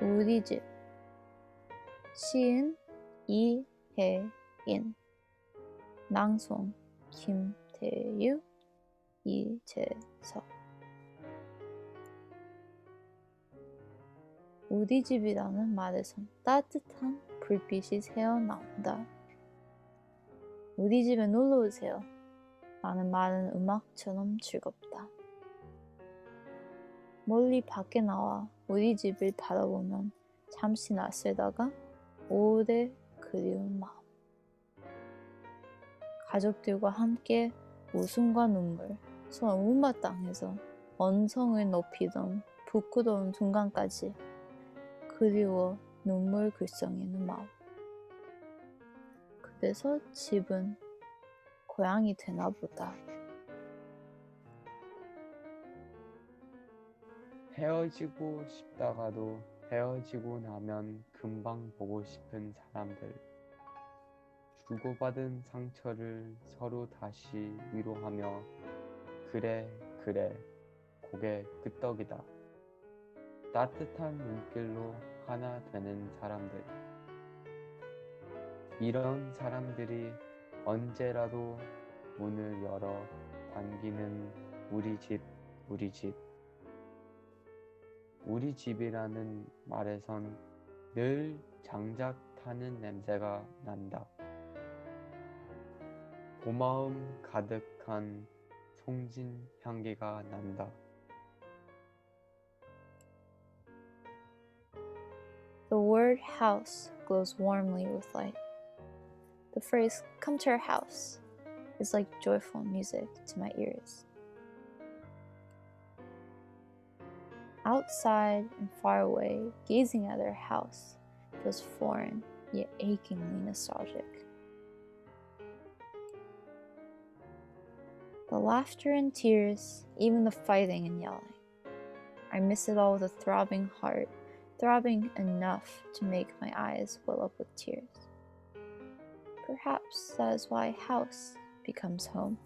우리 집 시인 이혜인 낭송 김태유 이재석 우리 집이라는 말에선 따뜻한 불빛이 새어나온다. 우리 집에 놀러 오세요. 라는 말은 음악처럼 즐겁다. 멀리 밖에 나와 우리 집을 바라보면 잠시 낯설다가 오래 그리운 마음. 가족들과 함께 웃음과 눈물, 서로 못마땅해서 언성을 높이던 부끄러운 순간까지 그리워 눈물 글썽이는 마음. 그래서 집은 고향이 되나 보다. 헤어지고 싶다가도 헤어지고 나면 금방 보고 싶은 사람들. 주고받은 상처를 서로 다시 위로하며 그래, 그래, 고개 끄덕이다. 따뜻한 눈길로 하나 되는 사람들. 이런 사람들이 언제라도 문을 열어 반기는 우리 집, 우리 집. 우리 집이라는 말에선 늘 장작 타는 냄새가 난다. 고마움 가득한 송진 향기가 난다. The word house glows warmly with light. The phrase come to our house is like joyful music to my ears. Outside and far away, gazing at our house feels foreign yet achingly nostalgic. The laughter and tears, even the fighting and yelling. I miss it all with a throbbing heart throbbing enough to make my eyes well up with tears. Perhaps that is why house becomes home.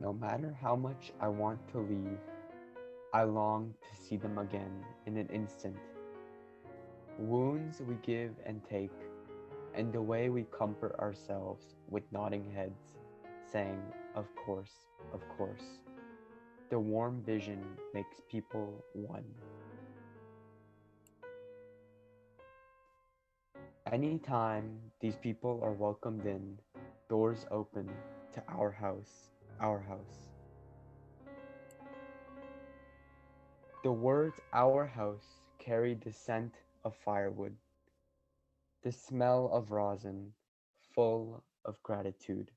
No matter how much I want to leave, I long to see them again in an instant. Wounds we give and take, and the way we comfort ourselves with nodding heads, saying, Of course, of course. The warm vision makes people one. Anytime these people are welcomed in, doors open to our house, our house. The words our house carry the scent of firewood, the smell of rosin, full of gratitude.